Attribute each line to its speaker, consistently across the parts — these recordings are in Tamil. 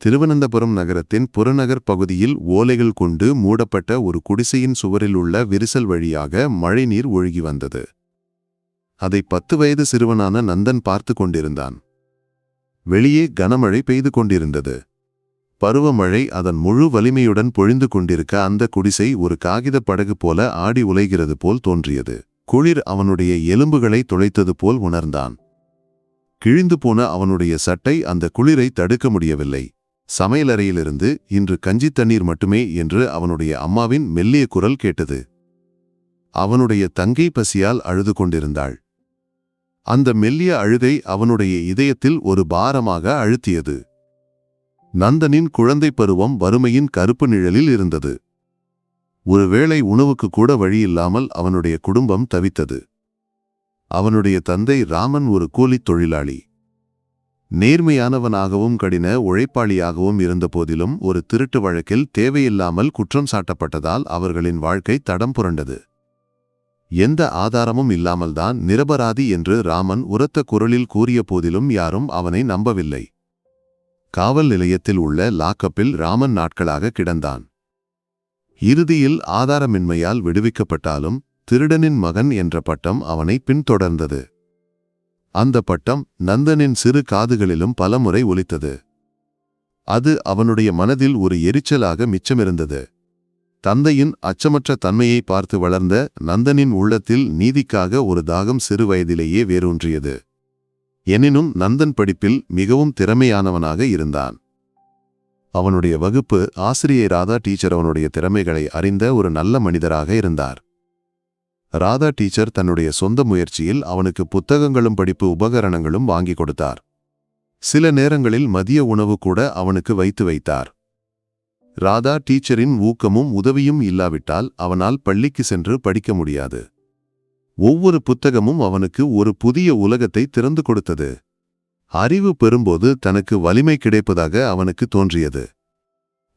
Speaker 1: திருவனந்தபுரம் நகரத்தின் புறநகர் பகுதியில் ஓலைகள் கொண்டு மூடப்பட்ட ஒரு குடிசையின் சுவரில் உள்ள விரிசல் வழியாக மழைநீர் ஒழுகி வந்தது. அதை பத்து வயது சிறுவனான நந்தன் பார்த்து கொண்டிருந்தான். வெளியே கனமழை பெய்து கொண்டிருந்தது. பருவமழை அதன் முழு வலிமையுடன் பொழிந்து கொண்டிருக்க அந்த குடிசை ஒரு காகிதப் படகு போல ஆடி உலைகிறது போல் தோன்றியது. குளிர் அவனுடைய எலும்புகளை துளைத்தது போல் உணர்ந்தான். கிழிந்து போன அவனுடைய சட்டை அந்த குளிரை தடுக்க முடியவில்லை. சமையலறையிலிருந்து இன்று கஞ்சி தண்ணீர் மட்டுமே என்று அவனுடைய அம்மாவின் மெல்லிய குரல் கேட்டது. அவனுடைய தங்கை பசியால் அழுது கொண்டிருந்தாள். அந்த மெல்லிய அழுகை அவனுடைய இதயத்தில் ஒரு பாரமாக அழுத்தியது. நந்தனின் குழந்தை பருவம் வறுமையின் கருப்பு நிழலில் இருந்தது. ஒருவேளை உணவுக்கு கூட வழியில்லாமல் அவனுடைய குடும்பம் தவித்தது. அவனுடைய தந்தை ராமன் ஒரு கூலித் தொழிலாளி. நேர்மையானவனாகவும் கடின உழைப்பாளியாகவும் இருந்தபோதிலும் ஒரு திருட்டு வழக்கில் தேவையில்லாமல் குற்றம் சாட்டப்பட்டதால் அவர்களின் வாழ்க்கை தடம் புரண்டது. எந்த ஆதாரமும் இல்லாமல்தான் நிரபராதி என்று ராமன் உரத்த குரலில் கூறிய போதிலும் யாரும் அவனை நம்பவில்லை. காவல் நிலையத்தில் உள்ள லாக்கப்பில் ராமன் நாட்களாக கிடந்தான். இறுதியில் ஆதாரமின்மையால் விடுவிக்கப்பட்டாலும் திருடனின் மகன் என்ற பட்டம் அவனை பின்தொடர்ந்தது. அந்த பட்டம் நந்தனின் சிறு காதுகளிலும் பலமுறை ஒலித்தது. அது அவனுடைய மனதில் ஒரு எரிச்சலாக மிச்சமிருந்தது. தந்தையின் அச்சமற்ற தன்மையை பார்த்து வளர்ந்த நந்தனின் உள்ளத்தில் நீதிக்காக ஒரு தாகம் சிறு வயதிலேயே வேரூன்றியது. எனினும் நந்தன் படிப்பில் மிகவும் திறமையானவனாக இருந்தான். அவனுடைய வகுப்பு ஆசிரியை ராதா டீச்சர் அவனுடைய திறமைகளை அறிந்த ஒரு நல்ல மனிதராக இருந்தார். ராதா டீச்சர் தன்னுடைய சொந்த முயற்சியில் அவனுக்கு புத்தகங்களும் படிப்பு உபகரணங்களும் வாங்கி கொடுத்தார். சில நேரங்களில் மதிய உணவு கூட அவனுக்கு வைத்து வைத்தார். ராதா டீச்சரின் ஊக்கமும் உதவியும் இல்லாவிட்டால் அவனால் பள்ளிக்கு சென்று படிக்க முடியாது. ஒவ்வொரு புத்தகமும் அவனுக்கு ஒரு புதிய உலகத்தை திறந்து கொடுத்தது. அறிவு பெறும்போது தனக்கு வலிமை கிடைப்பதாக அவனுக்கு தோன்றியது.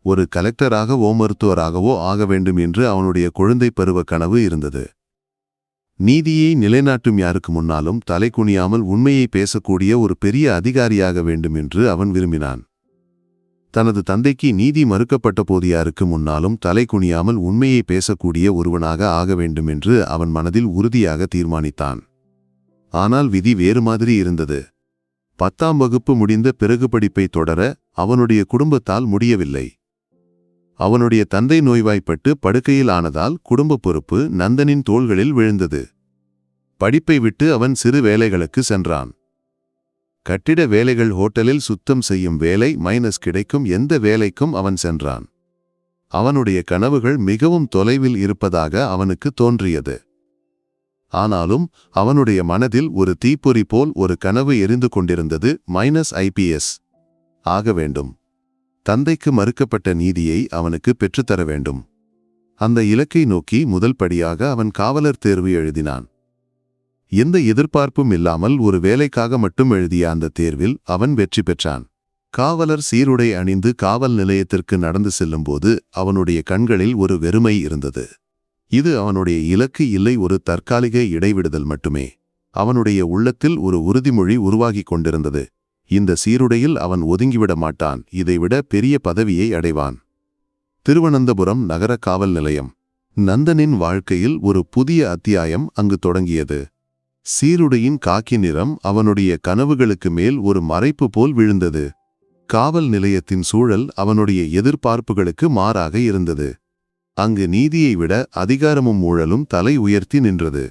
Speaker 1: ஒரு கலெக்டராகவோ மருத்துவராகவோ ஆக வேண்டும் என்று அவனுடைய குழந்தை பருவ கனவு இருந்தது. நீதியை நிலைநாட்டும் யாருக்கு முன்னாலும் தலை குனியாமல் உண்மையை பேசக்கூடிய ஒரு பெரிய அதிகாரியாக வேண்டும் என்று அவன் விரும்பினான். தனது தந்தைக்கு நீதி மறுக்கப்பட்ட போது யாருக்கு முன்னாலும் தலை குனியாமல் உண்மையை பேசக்கூடிய ஒருவனாக ஆக வேண்டும் என்று அவன் மனதில் உறுதியாக தீர்மானித்தான். ஆனால் விதி வேறு மாதிரி இருந்தது. பத்தாம் வகுப்பு முடிந்த பிறகு படிப்பை தொடர அவனுடைய குடும்பத்தால் முடியவில்லை. அவனுடைய தந்தை நோய்வாய்ப்பட்டு படுக்கையில் ஆனதால் குடும்ப பொறுப்பு நந்தனின் தோள்களில் விழுந்தது. படிப்பை விட்டு அவன் சிறு வேலைகளுக்கு சென்றான். கட்டிட வேலைகள் ஹோட்டலில் சுத்தம் செய்யும் வேலை மைனஸ் கிடைக்கும் எந்த வேலைக்கும் அவன் சென்றான். அவனுடைய கனவுகள் மிகவும் தொலைவில் இருப்பதாக அவனுக்கு தோன்றியது. ஆனாலும் அவனுடைய மனதில் ஒரு தீப்பொறி போல் ஒரு கனவு எரிந்து கொண்டிருந்தது மைனஸ் ஐபிஎஸ் ஆக வேண்டும். தந்தைக்கு மறுக்கப்பட்ட நீதியை அவனுக்கு பெற்றுத்தர வேண்டும். அந்த இலக்கை நோக்கி முதல் படியாக அவன் காவலர் தேர்வு எழுதினான். எந்த எதிர்பார்ப்பும் இல்லாமல் ஒரு வேலைக்காக மட்டும் எழுதிய அந்த தேர்வில் அவன் வெற்றி பெற்றான். காவலர் சீருடை அணிந்து காவல் நிலையத்திற்கு நடந்து செல்லும்போது அவனுடைய கண்களில் ஒரு வெறுமை இருந்தது. இது அவனுடைய இலக்கு இல்லை ஒரு தற்காலிக இடைவிடுதல் மட்டுமே. அவனுடைய உள்ளத்தில் ஒரு உறுதிமொழி உருவாகிக் கொண்டிருந்தது. இந்த சீருடையில் அவன் ஒதுங்கிவிட மாட்டான் இதைவிட பெரிய பதவியை அடைவான். திருவனந்தபுரம் நகர காவல் நிலையம். நந்தனின் வாழ்க்கையில் ஒரு புதிய அத்தியாயம் அங்கு தொடங்கியது. சீருடையின் காக்கி நிறம் அவனுடைய கனவுகளுக்கு மேல் ஒரு மறைப்பு போல் விழுந்தது. காவல் நிலையத்தின் சூழல் அவனுடைய எதிர்பார்ப்புகளுக்கு மாறாக இருந்தது. அங்கு நீதியை விட அதிகாரமும் ஊழலும் தலை உயர்த்தி நின்றது.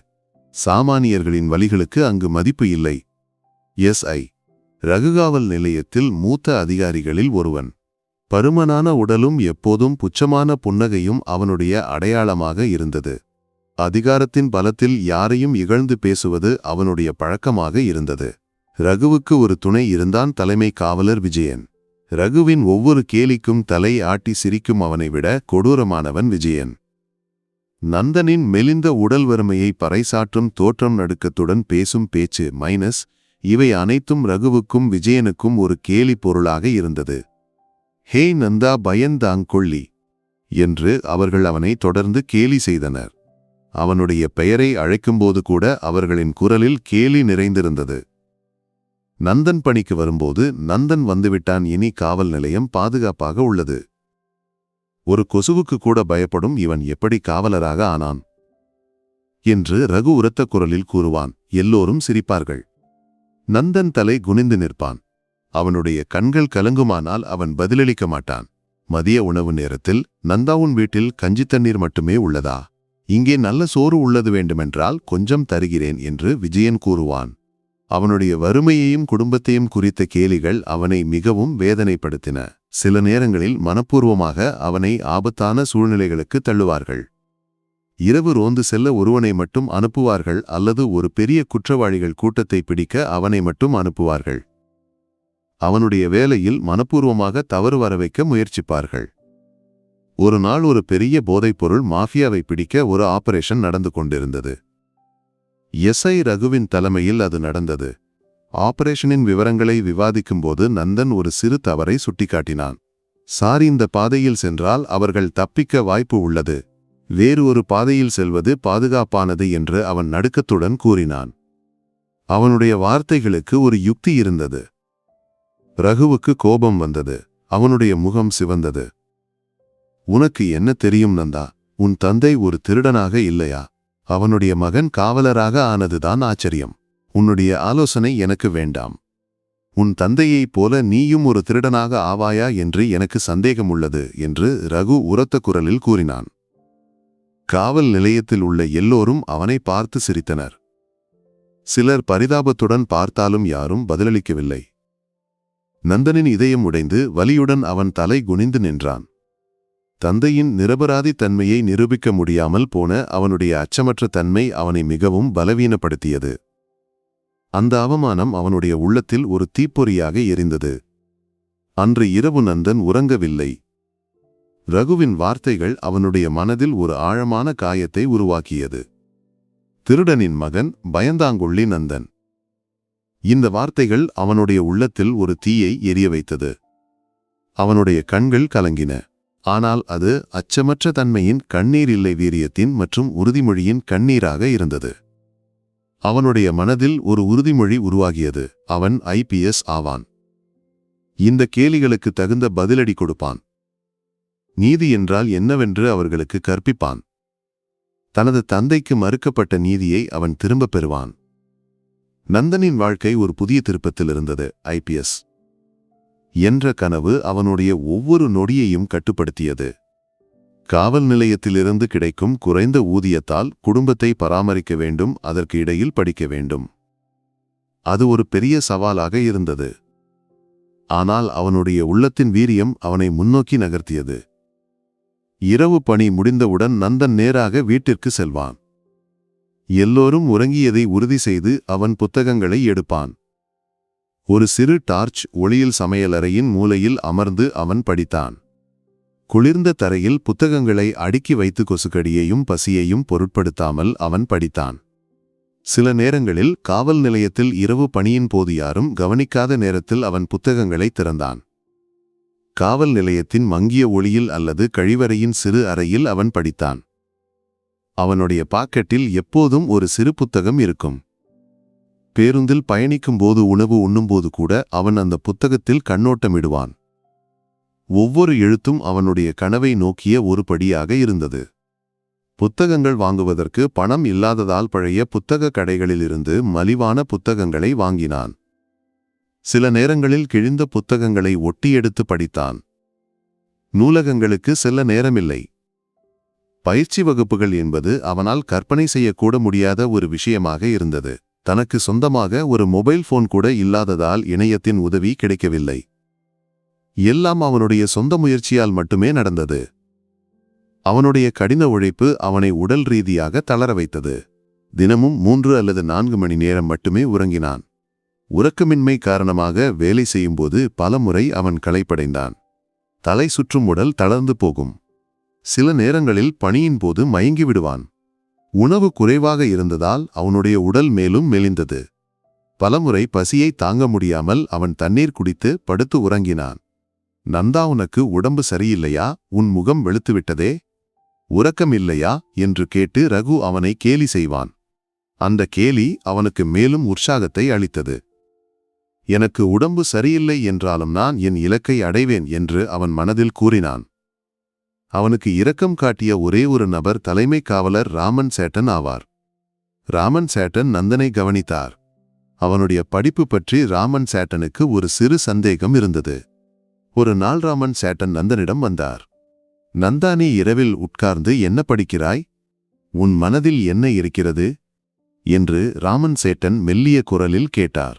Speaker 1: சாமானியர்களின் வழிகளுக்கு அங்கு மதிப்பு இல்லை. எஸ்ஐ ரகுகாவல் நிலையத்தில் மூத்த அதிகாரிகளில் ஒருவன். பருமனான உடலும் எப்போதும் புச்சமான புன்னகையும் அவனுடைய அடையாளமாக இருந்தது. அதிகாரத்தின் பலத்தில் யாரையும் இகழ்ந்து பேசுவது அவனுடைய பழக்கமாக இருந்தது. ரகுவுக்கு ஒரு துணை இருந்தான் தலைமை காவலர் விஜயன். ரகுவின் ஒவ்வொரு கேலிக்கும் தலை ஆட்டி சிரிக்கும் அவனை விட கொடூரமானவன் விஜயன். நந்தனின் மெலிந்த உடல் வறுமையை பறைசாற்றும் தோற்றம் நடுக்கத்துடன் பேசும் பேச்சு மைனஸ் இவை அனைத்தும் ரகுவுக்கும் விஜயனுக்கும் ஒரு கேலி பொருளாக இருந்தது. ஹே நந்தா பயந்தாங்கொள்ளி என்று அவர்கள் அவனை தொடர்ந்து கேலி செய்தனர். அவனுடைய பெயரை அழைக்கும்போது கூட அவர்களின் குரலில் கேலி நிறைந்திருந்தது. நந்தன் பணிக்கு வரும்போது நந்தன் வந்துவிட்டான் இனி காவல் நிலையம் பாதுகாப்பாக உள்ளது. ஒரு கொசுவுக்கு கூட பயப்படும் இவன் எப்படி காவலராக ஆனான்? என்று ரகு உரத்த குரலில் கூறுவான். எல்லோரும் சிரிப்பார்கள். நந்தன் தலை குனிந்து நிற்பான். அவனுடைய கண்கள் கலங்குமானால் அவன் பதிலளிக்க மாட்டான். மதிய உணவு நேரத்தில் நந்தாவுன் வீட்டில் கஞ்சி தண்ணீர் மட்டுமே உள்ளதா? இங்கே நல்ல சோறு உள்ளது வேண்டுமென்றால் கொஞ்சம் தருகிறேன் என்று விஜயன் கூறுவான். அவனுடைய வறுமையையும் குடும்பத்தையும் குறித்த கேலிகள் அவனை மிகவும் வேதனைப்படுத்தின. சில நேரங்களில் மனப்பூர்வமாக அவனை ஆபத்தான சூழ்நிலைகளுக்கு தள்ளுவார்கள். இரவு ரோந்து செல்ல ஒருவனை மட்டும் அனுப்புவார்கள் அல்லது ஒரு பெரிய குற்றவாளிகள் கூட்டத்தை பிடிக்க அவனை மட்டும் அனுப்புவார்கள். அவனுடைய வேலையில் மனப்பூர்வமாக தவறு வர வைக்க முயற்சிப்பார்கள். ஒரு நாள் ஒரு பெரிய போதைப்பொருள் மாஃபியாவை பிடிக்க ஒரு ஆபரேஷன் நடந்து கொண்டிருந்தது. எஸ்ஐ ரகுவின் தலைமையில் அது நடந்தது. ஆபரேஷனின் விவரங்களை விவாதிக்கும்போது நந்தன் ஒரு சிறு தவறை சுட்டிக்காட்டினான். சார் இந்த பாதையில் சென்றால் அவர்கள் தப்பிக்க வாய்ப்பு உள்ளது. வேறு ஒரு பாதையில் செல்வது பாதுகாப்பானது என்று அவன் நடுக்கத்துடன் கூறினான். அவனுடைய வார்த்தைகளுக்கு ஒரு யுக்தி இருந்தது. ரகுவுக்கு கோபம் வந்தது. அவனுடைய முகம் சிவந்தது. உனக்கு என்ன தெரியும் நந்தா? உன் தந்தை ஒரு திருடனாக இல்லையா? அவனுடைய மகன் காவலராக ஆனதுதான் ஆச்சரியம். உன்னுடைய ஆலோசனை எனக்கு வேண்டாம். உன் தந்தையைப் போல நீயும் ஒரு திருடனாக ஆவாயா என்று எனக்கு சந்தேகம் உள்ளது என்று ரகு உரத்த குரலில் கூறினான். காவல் நிலையத்தில் உள்ள எல்லோரும் அவனை பார்த்து சிரித்தனர். சிலர் பரிதாபத்துடன் பார்த்தாலும் யாரும் பதிலளிக்கவில்லை. நந்தனின் இதயம் உடைந்து வலியுடன் அவன் தலை குனிந்து நின்றான். தந்தையின் நிரபராதி தன்மையை நிரூபிக்க முடியாமல் போன அவனுடைய அச்சமற்ற தன்மை அவனை மிகவும் பலவீனப்படுத்தியது. அந்த அவமானம் அவனுடைய உள்ளத்தில் ஒரு தீப்பொறியாக எரிந்தது. அன்று இரவு நந்தன் உறங்கவில்லை. ரகுவின் வார்த்தைகள் அவனுடைய மனதில் ஒரு ஆழமான காயத்தை உருவாக்கியது. திருடனின் மகன் பயந்தாங்குள்ளி நந்தன். இந்த வார்த்தைகள் அவனுடைய உள்ளத்தில் ஒரு தீயை எரிய வைத்தது. அவனுடைய கண்கள் கலங்கின. ஆனால் அது அச்சமற்ற தன்மையின் கண்ணீர் இல்லை வீரியத்தின் மற்றும் உறுதிமொழியின் கண்ணீராக இருந்தது. அவனுடைய மனதில் ஒரு உறுதிமொழி உருவாகியது. அவன் ஐபிஎஸ் ஆவான். இந்த கேலிகளுக்கு தகுந்த பதிலடி கொடுப்பான். நீதி என்றால் என்னவென்று அவர்களுக்கு கற்பிப்பான். தனது தந்தைக்கு மறுக்கப்பட்ட நீதியை அவன் திரும்பப் பெறுவான். நந்தனின் வாழ்க்கை ஒரு புதிய திருப்பத்தில் இருந்தது ஐபிஎஸ் என்ற கனவு அவனுடைய ஒவ்வொரு நொடியையும் கட்டுப்படுத்தியது. காவல் நிலையத்திலிருந்து கிடைக்கும் குறைந்த ஊதியத்தால் குடும்பத்தை பராமரிக்க வேண்டும் அதற்கு இடையில் படிக்க வேண்டும். அது ஒரு பெரிய சவாலாக இருந்தது. ஆனால் அவனுடைய உள்ளத்தின் வீரியம் அவனை முன்னோக்கி நகர்த்தியது. இரவு பணி முடிந்தவுடன் நந்தன் நேராக வீட்டிற்கு செல்வான். எல்லோரும் உறங்கியதை உறுதி செய்து அவன் புத்தகங்களை எடுப்பான். ஒரு சிறு டார்ச் ஒளியில் சமையலறையின் மூலையில் அமர்ந்து அவன் படித்தான். குளிர்ந்த தரையில் புத்தகங்களை அடுக்கி வைத்து கொசுக்கடியையும் பசியையும் பொருட்படுத்தாமல் அவன் படித்தான். சில நேரங்களில் காவல் நிலையத்தில் இரவு பணியின் போது யாரும் கவனிக்காத நேரத்தில் அவன் புத்தகங்களை திறந்தான். காவல் நிலையத்தின் மங்கிய ஒளியில் அல்லது கழிவறையின் சிறு அறையில் அவன் படித்தான். அவனுடைய பாக்கெட்டில் எப்போதும் ஒரு சிறு புத்தகம் இருக்கும். பேருந்தில் பயணிக்கும் போது உணவு உண்ணும்போது கூட அவன் அந்த புத்தகத்தில் கண்ணோட்டமிடுவான். ஒவ்வொரு எழுத்தும் அவனுடைய கனவை நோக்கிய ஒரு படியாக இருந்தது. புத்தகங்கள் வாங்குவதற்கு பணம் இல்லாததால் பழைய புத்தக கடைகளிலிருந்து மலிவான புத்தகங்களை வாங்கினான். சில நேரங்களில் கிழிந்த புத்தகங்களை ஒட்டி எடுத்து படித்தான். நூலகங்களுக்கு செல்ல நேரமில்லை. பயிற்சி வகுப்புகள் என்பது அவனால் கற்பனை செய்யக்கூட முடியாத ஒரு விஷயமாக இருந்தது. தனக்கு சொந்தமாக ஒரு மொபைல் போன் கூட இல்லாததால் இணையத்தின் உதவி கிடைக்கவில்லை. எல்லாம் அவனுடைய சொந்த முயற்சியால் மட்டுமே நடந்தது. அவனுடைய கடின உழைப்பு அவனை உடல் ரீதியாக தளர வைத்தது. தினமும் மூன்று அல்லது நான்கு மணி நேரம் மட்டுமே உறங்கினான். உறக்கமின்மை காரணமாக வேலை செய்யும்போது பலமுறை அவன் களைப்படைந்தான். தலை சுற்றும் உடல் தளர்ந்து போகும். சில நேரங்களில் பணியின் போது மயங்கி விடுவான். உணவு குறைவாக இருந்ததால் அவனுடைய உடல் மேலும் மெலிந்தது. பலமுறை பசியை தாங்க முடியாமல் அவன் தண்ணீர் குடித்து படுத்து உறங்கினான். நந்தா உனக்கு உடம்பு சரியில்லையா? உன் முகம் வெளுத்துவிட்டதே? உறக்கம் இல்லையா? என்று கேட்டு ரகு அவனை கேலி செய்வான். அந்த கேலி அவனுக்கு மேலும் உற்சாகத்தை அளித்தது. எனக்கு உடம்பு சரியில்லை என்றாலும் நான் என் இலக்கை அடைவேன் என்று அவன் மனதில் கூறினான். அவனுக்கு இரக்கம் காட்டிய ஒரே ஒரு நபர் தலைமை காவலர் ராமன் சேட்டன் ஆவார். ராமன் சேட்டன் நந்தனை கவனித்தார். அவனுடைய படிப்பு பற்றி ராமன் சேட்டனுக்கு ஒரு சிறு சந்தேகம் இருந்தது. ஒரு நாள் ராமன் சேட்டன் நந்தனிடம் வந்தார். நந்தானி இரவில் உட்கார்ந்து என்ன படிக்கிறாய்? உன் மனதில் என்ன இருக்கிறது? என்று ராமன் சேட்டன் மெல்லிய குரலில் கேட்டார்.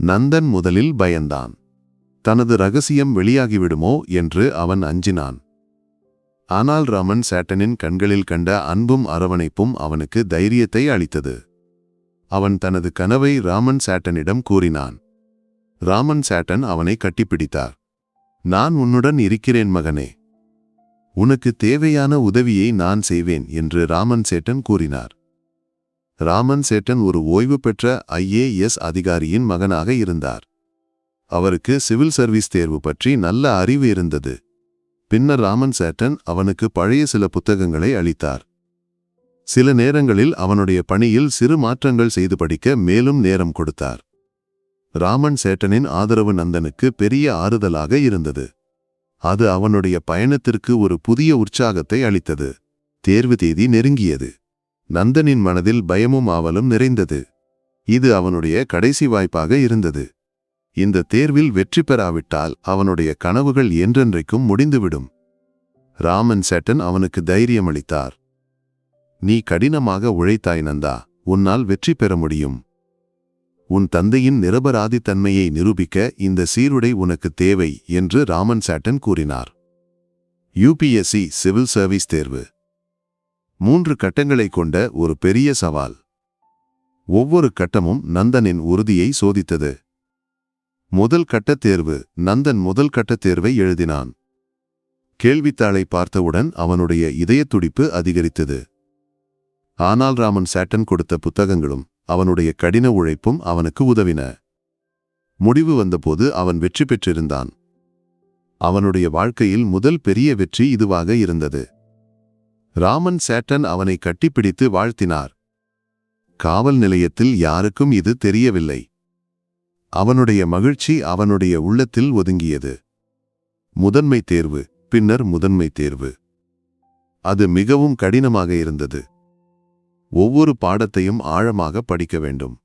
Speaker 1: நந்தன் முதலில் பயந்தான். தனது ரகசியம் வெளியாகிவிடுமோ என்று அவன் அஞ்சினான். ஆனால் ராமன் சேட்டனின் கண்களில் கண்ட அன்பும் அரவணைப்பும் அவனுக்கு தைரியத்தை அளித்தது. அவன் தனது கனவை ராமன் சேட்டனிடம் கூறினான். ராமன் சேட்டன் அவனை கட்டிப்பிடித்தார். நான் உன்னுடன் இருக்கிறேன் மகனே. உனக்கு தேவையான உதவியை நான் செய்வேன் என்று ராமன் சேட்டன் கூறினார். ராமன் சேட்டன் ஒரு ஓய்வு பெற்ற ஐஏஎஸ் அதிகாரியின் மகனாக இருந்தார். அவருக்கு சிவில் சர்வீஸ் தேர்வு பற்றி நல்ல அறிவு இருந்தது. பின்னர் ராமன் சேட்டன் அவனுக்கு பழைய சில புத்தகங்களை அளித்தார். சில நேரங்களில் அவனுடைய பணியில் சிறு மாற்றங்கள் செய்து படிக்க மேலும் நேரம் கொடுத்தார். ராமன் சேட்டனின் ஆதரவு நந்தனுக்கு பெரிய ஆறுதலாக இருந்தது. அது அவனுடைய பயணத்திற்கு ஒரு புதிய உற்சாகத்தை அளித்தது. தேர்வு தேதி நெருங்கியது. நந்தனின் மனதில் பயமும் ஆவலும் நிறைந்தது. இது அவனுடைய கடைசி வாய்ப்பாக இருந்தது. இந்த தேர்வில் வெற்றி பெறாவிட்டால் அவனுடைய கனவுகள் என்றென்றைக்கும் முடிந்துவிடும். ராமன் சேட்டன் அவனுக்கு தைரியமளித்தார். நீ கடினமாக உழைத்தாய் நந்தா உன்னால் வெற்றி பெற முடியும். உன் தந்தையின் நிரபராதித்தன்மையை நிரூபிக்க இந்த சீருடை உனக்கு தேவை என்று ராமன் சேட்டன் கூறினார். யுபிஎஸ்சி சிவில் சர்வீஸ் தேர்வு. மூன்று கட்டங்களைக் கொண்ட ஒரு பெரிய சவால். ஒவ்வொரு கட்டமும் நந்தனின் உறுதியை சோதித்தது. முதல் கட்டத் தேர்வு நந்தன் முதல் கட்டத் தேர்வை எழுதினான். கேள்வித்தாளை பார்த்தவுடன் அவனுடைய இதயத் துடிப்பு அதிகரித்தது. ஆனால் ராமன் சேட்டன் கொடுத்த புத்தகங்களும் அவனுடைய கடின உழைப்பும் அவனுக்கு உதவின. முடிவு வந்தபோது அவன் வெற்றி பெற்றிருந்தான். அவனுடைய வாழ்க்கையில் முதல் பெரிய வெற்றி இதுவாக இருந்தது. ராமன் சேட்டன் அவனை கட்டிப்பிடித்து வாழ்த்தினார். காவல் நிலையத்தில் யாருக்கும் இது தெரியவில்லை. அவனுடைய மகிழ்ச்சி அவனுடைய உள்ளத்தில் ஒதுங்கியது. முதன்மை தேர்வு பின்னர் முதன்மை தேர்வு. அது மிகவும் கடினமாக இருந்தது. ஒவ்வொரு பாடத்தையும் ஆழமாக படிக்க வேண்டும்.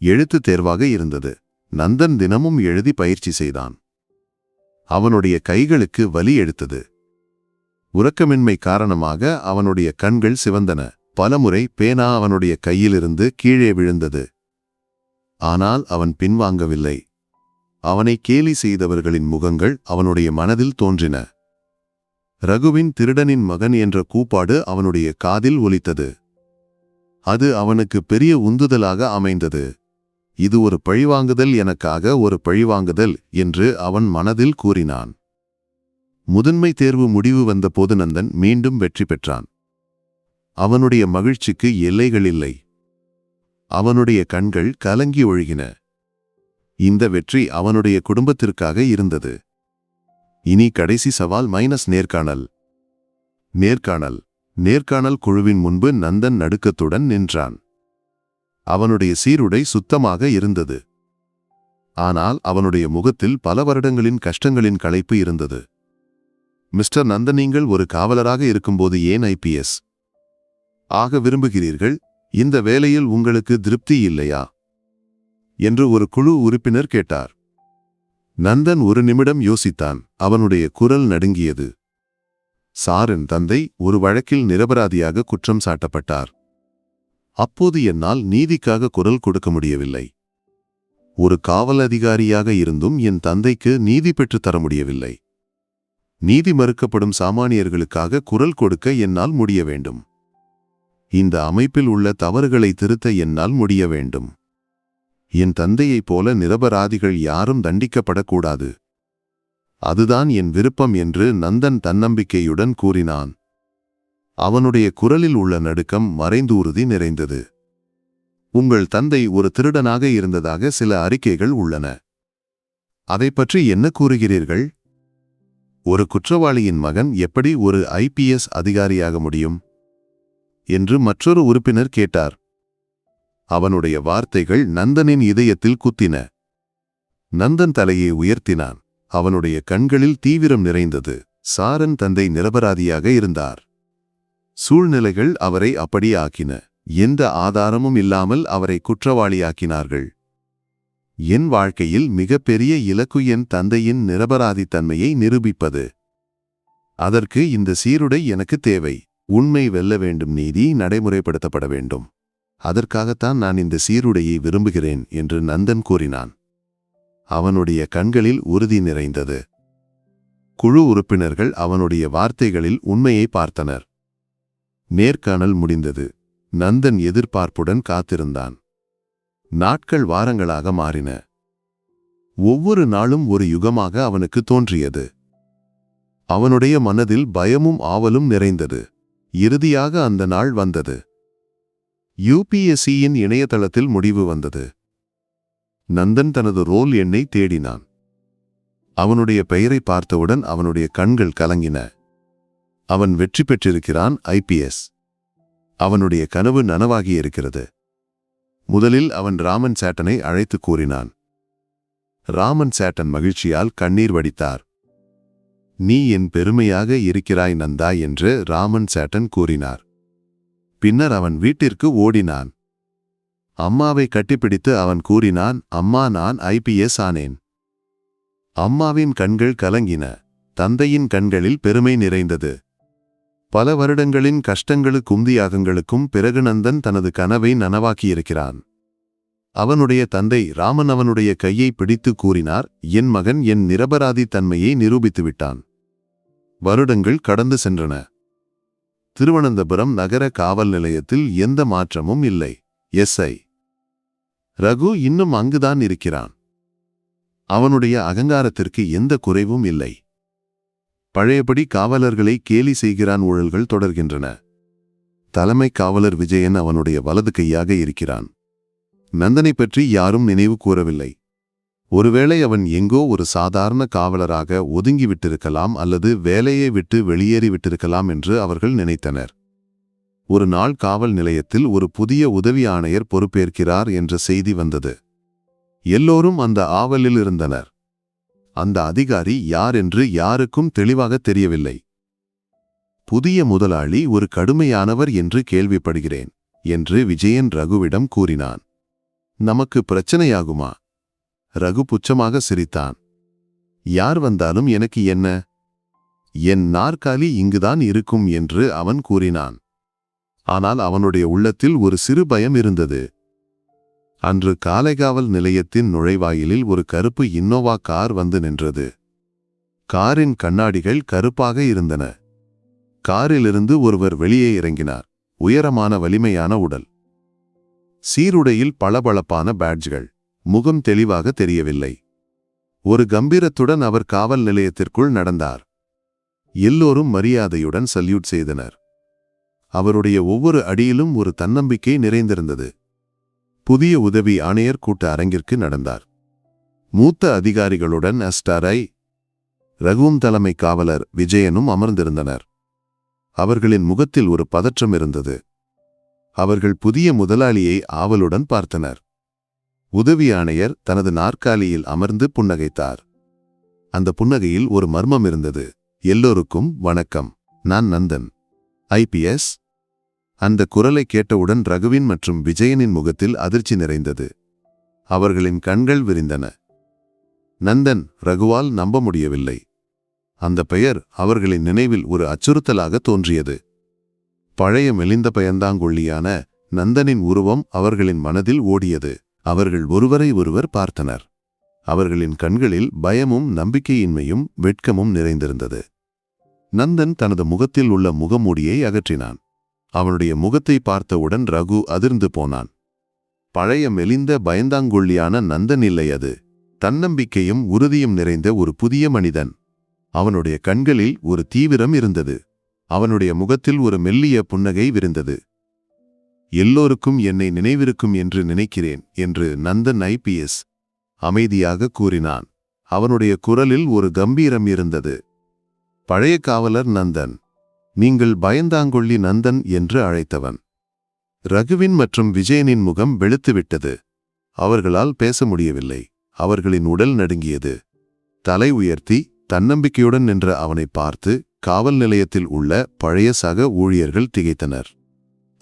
Speaker 1: எழுத்து தேர்வாக இருந்தது. நந்தன் தினமும் எழுதி பயிற்சி செய்தான். அவனுடைய கைகளுக்கு வலி எடுத்தது. உறக்கமின்மை காரணமாக அவனுடைய கண்கள் சிவந்தன. பலமுறை பேனா அவனுடைய கையிலிருந்து கீழே விழுந்தது. ஆனால் அவன் பின்வாங்கவில்லை. அவனை கேலி செய்தவர்களின் முகங்கள் அவனுடைய மனதில் தோன்றின. ரகுவின் திருடனின் மகன் என்ற கூப்பாடு அவனுடைய காதில் ஒலித்தது. அது அவனுக்கு பெரிய உந்துதலாக அமைந்தது. இது ஒரு பழிவாங்குதல் எனக்காக ஒரு பழிவாங்குதல் என்று அவன் மனதில் கூறினான். முதன்மை தேர்வு முடிவு வந்தபோது நந்தன் மீண்டும் வெற்றி பெற்றான். அவனுடைய மகிழ்ச்சிக்கு எல்லைகள் இல்லை அவனுடைய கண்கள் கலங்கி ஒழுகின. இந்த வெற்றி அவனுடைய குடும்பத்திற்காக இருந்தது. இனி கடைசி சவால் மைனஸ் நேர்காணல். நேர்காணல். நேர்காணல் குழுவின் முன்பு நந்தன் நடுக்கத்துடன் நின்றான். அவனுடைய சீருடை சுத்தமாக இருந்தது. ஆனால் அவனுடைய முகத்தில் பல வருடங்களின் கஷ்டங்களின் களைப்பு இருந்தது. மிஸ்டர் நந்தனீங்கள் ஒரு காவலராக இருக்கும்போது ஏன் ஐபிஎஸ் ஆக விரும்புகிறீர்கள்? இந்த வேலையில் உங்களுக்கு திருப்தி இல்லையா? என்று ஒரு குழு உறுப்பினர் கேட்டார். நந்தன் ஒரு நிமிடம் யோசித்தான். அவனுடைய குரல் நடுங்கியது. சாரின் தந்தை ஒரு வழக்கில் நிரபராதியாக குற்றம் சாட்டப்பட்டார். அப்போது என்னால் நீதிக்காக குரல் கொடுக்க முடியவில்லை. ஒரு காவல் அதிகாரியாக இருந்தும் என் தந்தைக்கு நீதி பெற்றுத் தர முடியவில்லை. நீதி மறுக்கப்படும் சாமானியர்களுக்காக குரல் கொடுக்க என்னால் முடிய வேண்டும். இந்த அமைப்பில் உள்ள தவறுகளை திருத்த என்னால் முடிய வேண்டும். என் தந்தையைப் போல நிரபராதிகள் யாரும் தண்டிக்கப்படக்கூடாது. அதுதான் என் விருப்பம் என்று நந்தன் தன்னம்பிக்கையுடன் கூறினான். அவனுடைய குரலில் உள்ள நடுக்கம் மறைந்து உறுதி நிறைந்தது. உங்கள் தந்தை ஒரு திருடனாக இருந்ததாக சில அறிக்கைகள் உள்ளன. அதைப் பற்றி என்ன கூறுகிறீர்கள்? ஒரு குற்றவாளியின் மகன் எப்படி ஒரு ஐபிஎஸ் அதிகாரியாக முடியும்? என்று மற்றொரு உறுப்பினர் கேட்டார். அவனுடைய வார்த்தைகள் நந்தனின் இதயத்தில் குத்தின. நந்தன் தலையை உயர்த்தினான். அவனுடைய கண்களில் தீவிரம் நிறைந்தது. சாரன் தந்தை நிரபராதியாக இருந்தார். சூழ்நிலைகள் அவரை அப்படி ஆக்கின. எந்த ஆதாரமும் இல்லாமல் அவரை குற்றவாளியாக்கினார்கள். என் வாழ்க்கையில் மிகப்பெரிய இலக்கு என் தந்தையின் நிரபராதித்தன்மையை நிரூபிப்பது. அதற்கு இந்த சீருடை எனக்கு தேவை. உண்மை வெல்ல வேண்டும் நீதி நடைமுறைப்படுத்தப்பட வேண்டும். அதற்காகத்தான் நான் இந்த சீருடையை விரும்புகிறேன் என்று நந்தன் கூறினான். அவனுடைய கண்களில் உறுதி நிறைந்தது. குழு உறுப்பினர்கள் அவனுடைய வார்த்தைகளில் உண்மையை பார்த்தனர். நேர்காணல் முடிந்தது. நந்தன் எதிர்பார்ப்புடன் காத்திருந்தான். நாட்கள் வாரங்களாக மாறின. ஒவ்வொரு நாளும் ஒரு யுகமாக அவனுக்கு தோன்றியது. அவனுடைய மனதில் பயமும் ஆவலும் நிறைந்தது. இறுதியாக அந்த நாள் வந்தது. யூபிஎஸ்சியின் இணையதளத்தில் முடிவு வந்தது. நந்தன் தனது ரோல் எண்ணை தேடினான். அவனுடைய பெயரை பார்த்தவுடன் அவனுடைய கண்கள் கலங்கின. அவன் வெற்றி பெற்றிருக்கிறான் ஐபிஎஸ் அவனுடைய கனவு நனவாகியிருக்கிறது. முதலில் அவன் ராமன் சேட்டனை அழைத்து கூறினான். ராமன் சேட்டன் மகிழ்ச்சியால் கண்ணீர் வடித்தார். நீ என் பெருமையாக இருக்கிறாய் நந்தா என்று ராமன் சேட்டன் கூறினார். பின்னர் அவன் வீட்டிற்கு ஓடினான். அம்மாவை கட்டிப்பிடித்து அவன் கூறினான் அம்மா நான் ஐபிஎஸ் ஆனேன். அம்மாவின் கண்கள் கலங்கின. தந்தையின் கண்களில் பெருமை நிறைந்தது. பல வருடங்களின் கஷ்டங்களுக்கும் தியாகங்களுக்கும் பிறகு நந்தன் தனது கனவை நனவாக்கியிருக்கிறான். அவனுடைய தந்தை ராமன் அவனுடைய கையை பிடித்து கூறினார் என் மகன் என் நிரபராதி தன்மையை நிரூபித்து விட்டான் வருடங்கள் கடந்து சென்றன. திருவனந்தபுரம் நகர காவல் நிலையத்தில் எந்த மாற்றமும் இல்லை. எஸ்ஐ ரகு இன்னும் அங்குதான் இருக்கிறான். அவனுடைய அகங்காரத்திற்கு எந்த குறைவும் இல்லை. பழையபடி காவலர்களை கேலி செய்கிறான் ஊழல்கள் தொடர்கின்றன. தலைமை காவலர் விஜயன் அவனுடைய வலது கையாக இருக்கிறான். நந்தனை பற்றி யாரும் நினைவு கூறவில்லை. ஒருவேளை அவன் எங்கோ ஒரு சாதாரண காவலராக ஒதுங்கிவிட்டிருக்கலாம் அல்லது வேலையை விட்டு வெளியேறி விட்டிருக்கலாம் என்று அவர்கள் நினைத்தனர். ஒரு நாள் காவல் நிலையத்தில் ஒரு புதிய உதவி ஆணையர் பொறுப்பேற்கிறார் என்ற செய்தி வந்தது. எல்லோரும் அந்த ஆவலில் இருந்தனர். அந்த அதிகாரி யார் என்று யாருக்கும் தெளிவாக தெரியவில்லை. புதிய முதலாளி ஒரு கடுமையானவர் என்று கேள்விப்படுகிறேன் என்று விஜயன் ரகுவிடம் கூறினான். நமக்கு பிரச்சனையாகுமா? ரகு புச்சமாக சிரித்தான். யார் வந்தாலும் எனக்கு என்ன? என் நாற்காலி இங்குதான் இருக்கும் என்று அவன் கூறினான். ஆனால் அவனுடைய உள்ளத்தில் ஒரு சிறு பயம் இருந்தது. அன்று காலைகாவல் நிலையத்தின் நுழைவாயிலில் ஒரு கருப்பு இன்னோவா கார் வந்து நின்றது. காரின் கண்ணாடிகள் கருப்பாக இருந்தன. காரிலிருந்து ஒருவர் வெளியே இறங்கினார். உயரமான வலிமையான உடல். சீருடையில் பளபளப்பான பேட்ஜ்கள். முகம் தெளிவாக தெரியவில்லை. ஒரு கம்பீரத்துடன் அவர் காவல் நிலையத்திற்குள் நடந்தார். எல்லோரும் மரியாதையுடன் சல்யூட் செய்தனர். அவருடைய ஒவ்வொரு அடியிலும் ஒரு தன்னம்பிக்கை நிறைந்திருந்தது. புதிய உதவி ஆணையர் கூட்ட அரங்கிற்கு நடந்தார். மூத்த அதிகாரிகளுடன் அஸ்டாரை ரகுவும் தலைமை காவலர் விஜயனும் அமர்ந்திருந்தனர். அவர்களின் முகத்தில் ஒரு பதற்றம் இருந்தது. அவர்கள் புதிய முதலாளியை ஆவலுடன் பார்த்தனர். உதவி ஆணையர் தனது நாற்காலியில் அமர்ந்து புன்னகைத்தார். அந்த புன்னகையில் ஒரு மர்மம் இருந்தது. எல்லோருக்கும் வணக்கம். நான் நந்தன். ஐபிஎஸ் அந்த குரலை கேட்டவுடன் ரகுவின் மற்றும் விஜயனின் முகத்தில் அதிர்ச்சி நிறைந்தது. அவர்களின் கண்கள் விரிந்தன. நந்தன் ரகுவால் நம்ப முடியவில்லை. அந்த பெயர் அவர்களின் நினைவில் ஒரு அச்சுறுத்தலாக தோன்றியது. பழைய மெலிந்த பயந்தாங்கொள்ளியான நந்தனின் உருவம் அவர்களின் மனதில் ஓடியது. அவர்கள் ஒருவரை ஒருவர் பார்த்தனர். அவர்களின் கண்களில் பயமும் நம்பிக்கையின்மையும் வெட்கமும் நிறைந்திருந்தது. நந்தன் தனது முகத்தில் உள்ள முகமூடியை அகற்றினான். அவனுடைய முகத்தை பார்த்தவுடன் ரகு அதிர்ந்து போனான். பழைய மெலிந்த பயந்தாங்கொள்ளியான நந்தன் இல்லை அது. தன்னம்பிக்கையும் உறுதியும் நிறைந்த ஒரு புதிய மனிதன். அவனுடைய கண்களில் ஒரு தீவிரம் இருந்தது. அவனுடைய முகத்தில் ஒரு மெல்லிய புன்னகை விருந்தது. எல்லோருக்கும் என்னை நினைவிருக்கும் என்று நினைக்கிறேன் என்று நந்தன் ஐபிஎஸ் அமைதியாக கூறினான். அவனுடைய குரலில் ஒரு கம்பீரம் இருந்தது. பழைய காவலர் நந்தன். நீங்கள் பயந்தாங்கொள்ளி நந்தன் என்று அழைத்தவன். ரகுவின் மற்றும் விஜயனின் முகம் வெளுத்துவிட்டது. அவர்களால் பேச முடியவில்லை. அவர்களின் உடல் நடுங்கியது. தலை உயர்த்தி தன்னம்பிக்கையுடன் நின்ற அவனை பார்த்து காவல் நிலையத்தில் உள்ள பழைய சக ஊழியர்கள் திகைத்தனர்.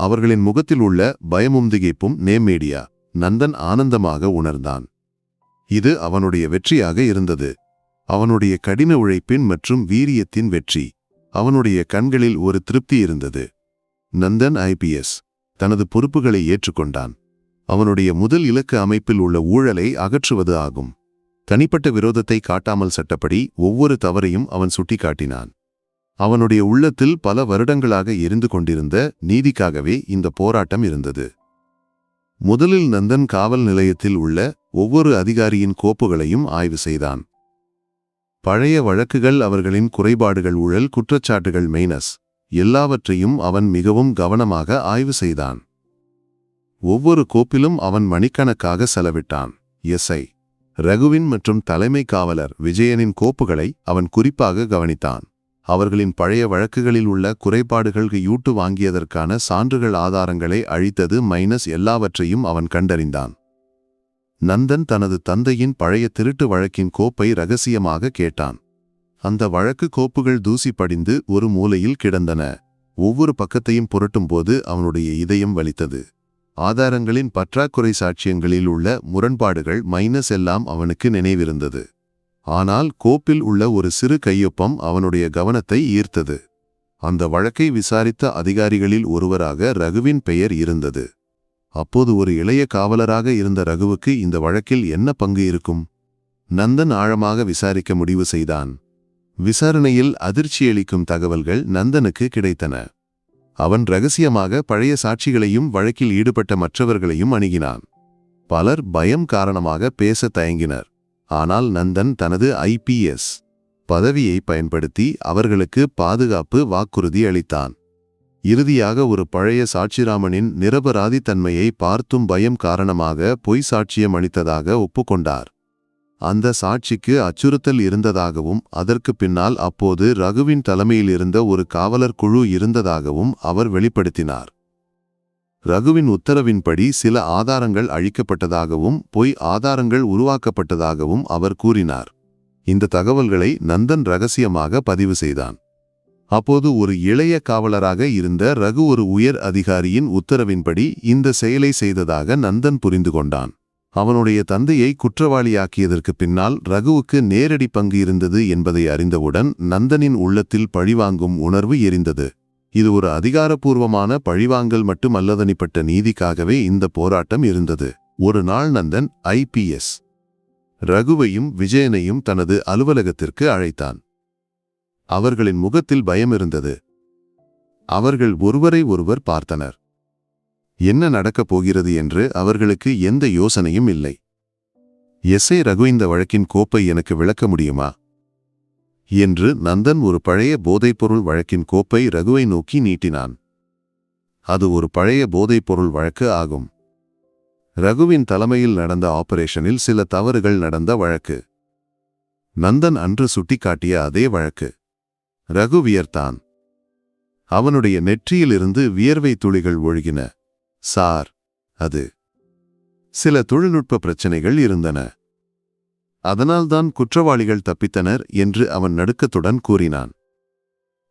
Speaker 1: அவர்களின் முகத்தில் உள்ள பயமும் திகைப்பும் நேமேடியா நந்தன் ஆனந்தமாக உணர்ந்தான். இது அவனுடைய வெற்றியாக இருந்தது. அவனுடைய கடின உழைப்பின் மற்றும் வீரியத்தின் வெற்றி. அவனுடைய கண்களில் ஒரு திருப்தி இருந்தது. நந்தன் ஐபிஎஸ் தனது பொறுப்புகளை ஏற்றுக்கொண்டான். அவனுடைய முதல் இலக்கு அமைப்பில் உள்ள ஊழலை அகற்றுவது ஆகும். தனிப்பட்ட விரோதத்தை காட்டாமல் சட்டப்படி ஒவ்வொரு தவறையும் அவன் சுட்டிக்காட்டினான். அவனுடைய உள்ளத்தில் பல வருடங்களாக எரிந்து கொண்டிருந்த நீதிக்காகவே இந்த போராட்டம் இருந்தது. முதலில் நந்தன் காவல் நிலையத்தில் உள்ள ஒவ்வொரு அதிகாரியின் கோப்புகளையும் ஆய்வு செய்தான். பழைய வழக்குகள் அவர்களின் குறைபாடுகள் ஊழல் குற்றச்சாட்டுகள் மெய்னஸ். எல்லாவற்றையும் அவன் மிகவும் கவனமாக ஆய்வு செய்தான். ஒவ்வொரு கோப்பிலும் அவன் மணிக்கணக்காக செலவிட்டான். எஸ்ஐ. ரகுவின் மற்றும் தலைமை காவலர் விஜயனின் கோப்புகளை அவன் குறிப்பாக கவனித்தான். அவர்களின் பழைய வழக்குகளில் உள்ள குறைபாடுகள் யூட்டு வாங்கியதற்கான சான்றுகள் ஆதாரங்களை அழித்தது மைனஸ் எல்லாவற்றையும் அவன் கண்டறிந்தான். நந்தன் தனது தந்தையின் பழைய திருட்டு வழக்கின் கோப்பை ரகசியமாக கேட்டான். அந்த வழக்கு கோப்புகள் தூசி படிந்து ஒரு மூலையில் கிடந்தன. ஒவ்வொரு பக்கத்தையும் புரட்டும்போது அவனுடைய இதயம் வலித்தது. ஆதாரங்களின் பற்றாக்குறை சாட்சியங்களில் உள்ள முரண்பாடுகள் மைனஸ் எல்லாம் அவனுக்கு நினைவிருந்தது. ஆனால் கோப்பில் உள்ள ஒரு சிறு கையொப்பம் அவனுடைய கவனத்தை ஈர்த்தது. அந்த வழக்கை விசாரித்த அதிகாரிகளில் ஒருவராக ரகுவின் பெயர் இருந்தது. அப்போது ஒரு இளைய காவலராக இருந்த ரகுவுக்கு இந்த வழக்கில் என்ன பங்கு இருக்கும்? நந்தன் ஆழமாக விசாரிக்க முடிவு செய்தான். விசாரணையில் அதிர்ச்சியளிக்கும் தகவல்கள் நந்தனுக்கு கிடைத்தன. அவன் ரகசியமாக பழைய சாட்சிகளையும் வழக்கில் ஈடுபட்ட மற்றவர்களையும் அணுகினான். பலர் பயம் காரணமாக பேச தயங்கினர். ஆனால் நந்தன் தனது ஐபிஎஸ் பதவியை பயன்படுத்தி அவர்களுக்கு பாதுகாப்பு வாக்குறுதி அளித்தான். இறுதியாக ஒரு பழைய சாட்சிராமனின் நிரபராதித்தன்மையை பார்த்தும் பயம் காரணமாக பொய் சாட்சியம் அளித்ததாக ஒப்புக்கொண்டார். அந்த சாட்சிக்கு அச்சுறுத்தல் இருந்ததாகவும் அதற்கு பின்னால் அப்போது ரகுவின் தலைமையில் இருந்த ஒரு காவலர் குழு இருந்ததாகவும் அவர் வெளிப்படுத்தினார். ரகுவின் உத்தரவின்படி சில ஆதாரங்கள் அழிக்கப்பட்டதாகவும் பொய் ஆதாரங்கள் உருவாக்கப்பட்டதாகவும் அவர் கூறினார். இந்த தகவல்களை நந்தன் ரகசியமாக பதிவு செய்தான். அப்போது ஒரு இளைய காவலராக இருந்த ரகு ஒரு உயர் அதிகாரியின் உத்தரவின்படி இந்த செயலை செய்ததாக நந்தன் புரிந்து கொண்டான். அவனுடைய தந்தையை குற்றவாளியாக்கியதற்கு பின்னால் ரகுவுக்கு நேரடி பங்கு இருந்தது என்பதை அறிந்தவுடன் நந்தனின் உள்ளத்தில் பழிவாங்கும் உணர்வு எரிந்தது. இது ஒரு அதிகாரப்பூர்வமான பழிவாங்கல் மட்டுமல்லதனிப்பட்ட நீதிக்காகவே இந்த போராட்டம் இருந்தது. ஒரு நாள் நந்தன் ஐபிஎஸ் ரகுவையும் விஜயனையும் தனது அலுவலகத்திற்கு அழைத்தான். அவர்களின் முகத்தில் பயம் இருந்தது அவர்கள் ஒருவரை ஒருவர் பார்த்தனர். என்ன நடக்கப் போகிறது என்று அவர்களுக்கு எந்த யோசனையும் இல்லை. எஸ்ஐ ரகு இந்த வழக்கின் கோப்பை எனக்கு விளக்க முடியுமா? என்று நந்தன் ஒரு பழைய போதைப்பொருள் வழக்கின் கோப்பை ரகுவை நோக்கி நீட்டினான். அது ஒரு பழைய போதைப்பொருள் வழக்கு ஆகும். ரகுவின் தலைமையில் நடந்த ஆபரேஷனில் சில தவறுகள் நடந்த வழக்கு. நந்தன் அன்று சுட்டிக்காட்டிய அதே வழக்கு. ரகு வியர்த்தான். அவனுடைய நெற்றியிலிருந்து வியர்வை துளிகள் ஒழுகின. சார் அது சில தொழில்நுட்ப பிரச்சனைகள் இருந்தன. அதனால்தான் குற்றவாளிகள் தப்பித்தனர் என்று அவன் நடுக்கத்துடன் கூறினான்.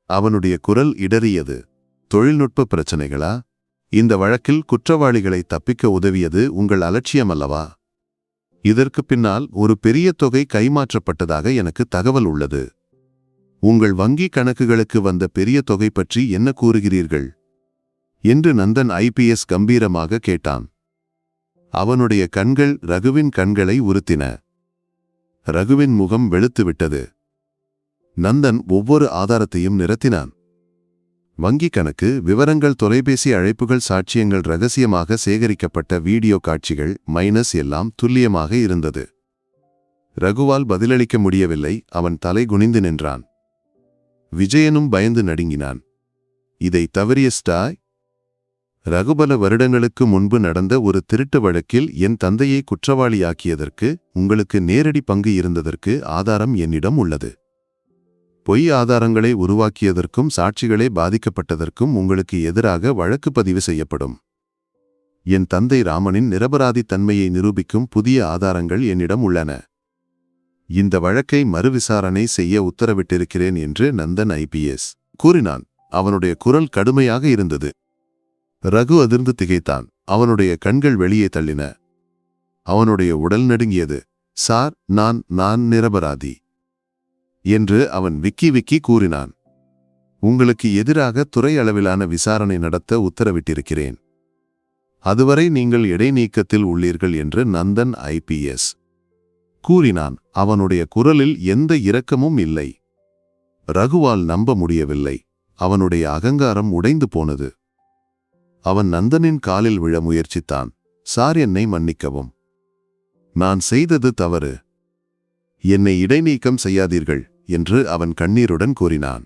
Speaker 1: அவனுடைய குரல் இடறியது. தொழில்நுட்ப பிரச்சனைகளா? இந்த வழக்கில் குற்றவாளிகளை தப்பிக்க உதவியது உங்கள் அலட்சியம் அல்லவா? இதற்கு பின்னால் ஒரு பெரிய தொகை கைமாற்றப்பட்டதாக எனக்கு தகவல் உள்ளது. உங்கள் வங்கி கணக்குகளுக்கு வந்த பெரிய தொகை பற்றி என்ன கூறுகிறீர்கள்? என்று நந்தன் ஐபிஎஸ் கம்பீரமாக கேட்டான். அவனுடைய கண்கள் ரகுவின் கண்களை உறுத்தின. ரகுவின் முகம் வெளுத்துவிட்டது. நந்தன் ஒவ்வொரு ஆதாரத்தையும் நிறத்தினான் வங்கி கணக்கு விவரங்கள் தொலைபேசி அழைப்புகள் சாட்சியங்கள் ரகசியமாக சேகரிக்கப்பட்ட வீடியோ காட்சிகள் மைனஸ் எல்லாம் துல்லியமாக இருந்தது. ரகுவால் பதிலளிக்க முடியவில்லை அவன் தலை குனிந்து நின்றான். விஜயனும் பயந்து நடுங்கினான். இதை தவறிய ஸ்டாய்? ரகுபல வருடங்களுக்கு முன்பு நடந்த ஒரு திருட்டு வழக்கில் என் தந்தையை குற்றவாளியாக்கியதற்கு உங்களுக்கு நேரடி பங்கு இருந்ததற்கு ஆதாரம் என்னிடம் உள்ளது. பொய் ஆதாரங்களை உருவாக்கியதற்கும் சாட்சிகளே பாதிக்கப்பட்டதற்கும் உங்களுக்கு எதிராக வழக்கு பதிவு செய்யப்படும். என் தந்தை ராமனின் நிரபராதித் தன்மையை நிரூபிக்கும் புதிய ஆதாரங்கள் என்னிடம் உள்ளன. இந்த வழக்கை மறுவிசாரணை செய்ய உத்தரவிட்டிருக்கிறேன் என்று நந்தன் ஐபிஎஸ் கூறினான். அவனுடைய குரல் கடுமையாக இருந்தது. ரகு அதிர்ந்து திகைத்தான். அவனுடைய கண்கள் வெளியே தள்ளின. அவனுடைய உடல் நடுங்கியது. சார் நான் நான் நிரபராதி என்று அவன் விக்கி விக்கி கூறினான். உங்களுக்கு எதிராக துறை அளவிலான விசாரணை நடத்த உத்தரவிட்டிருக்கிறேன். அதுவரை நீங்கள் இடைநீக்கத்தில் உள்ளீர்கள் என்று நந்தன் ஐபிஎஸ் கூறினான் அவனுடைய குரலில் எந்த இரக்கமும் இல்லை. ரகுவால் நம்ப முடியவில்லை. அவனுடைய அகங்காரம் உடைந்து போனது. அவன் நந்தனின் காலில் விழ முயற்சித்தான். சார் என்னை மன்னிக்கவும். நான் செய்தது தவறு. என்னை இடைநீக்கம் செய்யாதீர்கள் என்று அவன் கண்ணீருடன் கூறினான்.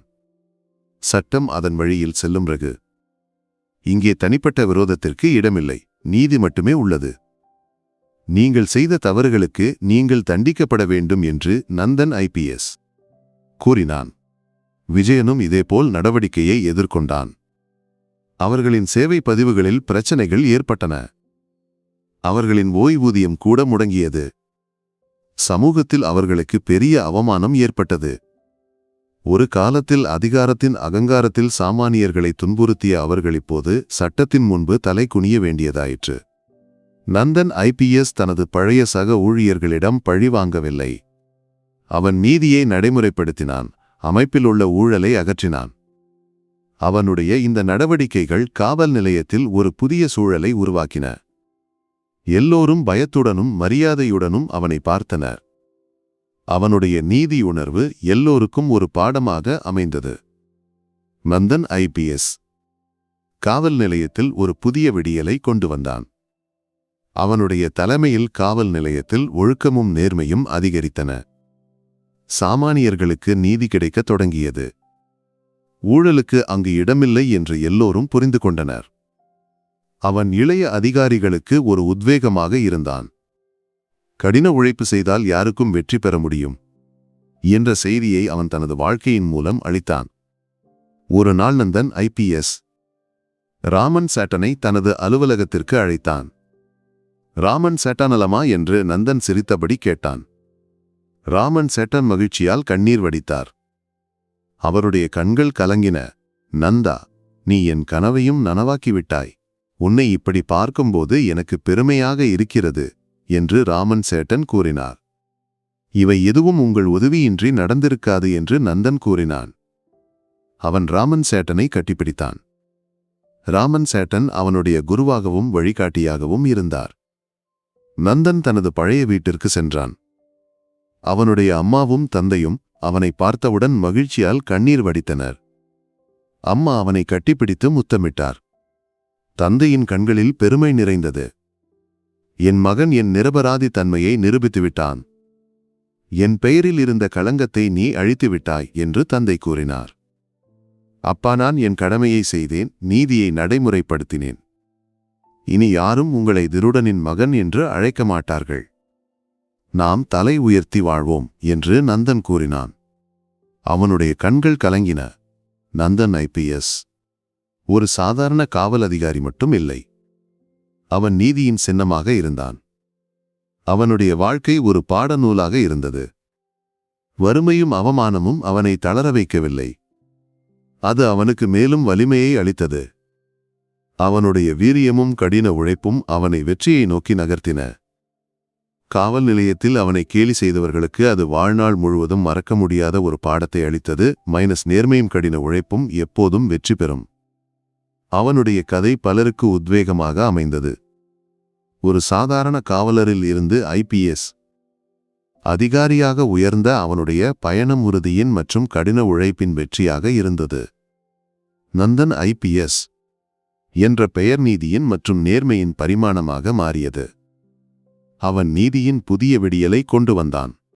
Speaker 1: சட்டம் அதன் வழியில் செல்லும் ரகு. இங்கே தனிப்பட்ட விரோதத்திற்கு இடமில்லை. நீதி மட்டுமே உள்ளது. நீங்கள் செய்த தவறுகளுக்கு நீங்கள் தண்டிக்கப்பட வேண்டும் என்று நந்தன் ஐபிஎஸ் கூறினான். விஜயனும் இதேபோல் நடவடிக்கையை எதிர்கொண்டான். அவர்களின் சேவை பதிவுகளில் பிரச்சனைகள் ஏற்பட்டன. அவர்களின் ஓய்வூதியம் கூட முடங்கியது. சமூகத்தில் அவர்களுக்கு பெரிய அவமானம் ஏற்பட்டது. ஒரு காலத்தில் அதிகாரத்தின் அகங்காரத்தில் சாமானியர்களை துன்புறுத்திய அவர்கள் இப்போது சட்டத்தின் முன்பு தலை குனிய வேண்டியதாயிற்று. நந்தன் ஐபிஎஸ் தனது பழைய சக ஊழியர்களிடம் பழிவாங்கவில்லை அவன் நீதியை நடைமுறைப்படுத்தினான் அமைப்பில் உள்ள ஊழலை அகற்றினான். அவனுடைய இந்த நடவடிக்கைகள் காவல் நிலையத்தில் ஒரு புதிய சூழலை உருவாக்கின. எல்லோரும் பயத்துடனும் மரியாதையுடனும் அவனை பார்த்தனர். அவனுடைய நீதியுணர்வு எல்லோருக்கும் ஒரு பாடமாக அமைந்தது. நந்தன் ஐபிஎஸ் காவல் நிலையத்தில் ஒரு புதிய விடியலை கொண்டு வந்தான். அவனுடைய தலைமையில் காவல் நிலையத்தில் ஒழுக்கமும் நேர்மையும் அதிகரித்தன. சாமானியர்களுக்கு நீதி கிடைக்கத் தொடங்கியது. ஊழலுக்கு அங்கு இடமில்லை என்று எல்லோரும் புரிந்து கொண்டனர். அவன் இளைய அதிகாரிகளுக்கு ஒரு உத்வேகமாக இருந்தான். கடின உழைப்பு செய்தால் யாருக்கும் வெற்றி பெற முடியும்? என்ற செய்தியை அவன் தனது வாழ்க்கையின் மூலம் அளித்தான். ஒரு நாள் நந்தன் ஐபிஎஸ் ராமன் சேட்டனை தனது அலுவலகத்திற்கு அழைத்தான். ராமன் சேட்டானலமா என்று நந்தன் சிரித்தபடி கேட்டான். ராமன் சேட்டன் மகிழ்ச்சியால் கண்ணீர் வடித்தார். அவருடைய கண்கள் கலங்கின. நந்தா நீ என் கனவையும் நனவாக்கிவிட்டாய் உன்னை இப்படி பார்க்கும்போது எனக்கு பெருமையாக இருக்கிறது என்று ராமன் சேட்டன் கூறினார். இவை எதுவும் உங்கள் உதவியின்றி நடந்திருக்காது என்று நந்தன் கூறினான். அவன் ராமன் சேட்டனை கட்டிப்பிடித்தான். ராமன் சேட்டன் அவனுடைய குருவாகவும் வழிகாட்டியாகவும் இருந்தார். நந்தன் தனது பழைய வீட்டிற்கு சென்றான். அவனுடைய அம்மாவும் தந்தையும் அவனை பார்த்தவுடன் மகிழ்ச்சியால் கண்ணீர் வடித்தனர். அம்மா அவனை கட்டிப்பிடித்து முத்தமிட்டார். தந்தையின் கண்களில் பெருமை நிறைந்தது. என் மகன் என் நிரபராதி தன்மையை நிரூபித்துவிட்டான் என் பெயரில் இருந்த களங்கத்தை நீ அழித்துவிட்டாய் என்று தந்தை கூறினார். அப்பா நான் என் கடமையை செய்தேன் நீதியை நடைமுறைப்படுத்தினேன். இனி யாரும் உங்களை திருடனின் மகன் என்று அழைக்க மாட்டார்கள் நாம் தலை உயர்த்தி வாழ்வோம் என்று நந்தன் கூறினான். அவனுடைய கண்கள் கலங்கின. நந்தன் ஐபிஎஸ் ஒரு சாதாரண காவல் அதிகாரி மட்டும் இல்லை. அவன் நீதியின் சின்னமாக இருந்தான். அவனுடைய வாழ்க்கை ஒரு பாடநூலாக இருந்தது. வறுமையும் அவமானமும் அவனை தளர வைக்கவில்லை. அது அவனுக்கு மேலும் வலிமையை அளித்தது. அவனுடைய வீரியமும் கடின உழைப்பும் அவனை வெற்றியை நோக்கி நகர்த்தின. காவல் நிலையத்தில் அவனை கேலி செய்தவர்களுக்கு அது வாழ்நாள் முழுவதும் மறக்க முடியாத ஒரு பாடத்தை அளித்தது. மைனஸ் நேர்மையும் கடின உழைப்பும் எப்போதும் வெற்றி பெறும். அவனுடைய கதை பலருக்கு உத்வேகமாக அமைந்தது. ஒரு சாதாரண காவலரில் இருந்து ஐபிஎஸ் அதிகாரியாக உயர்ந்த அவனுடைய பயணம் உறுதியின் மற்றும் கடின உழைப்பின் வெற்றியாக இருந்தது. நந்தன் ஐபிஎஸ் என்ற பெயர் நீதியின் மற்றும் நேர்மையின் பரிமாணமாக மாறியது. அவன் நீதியின் புதிய விடியலை கொண்டு வந்தான்.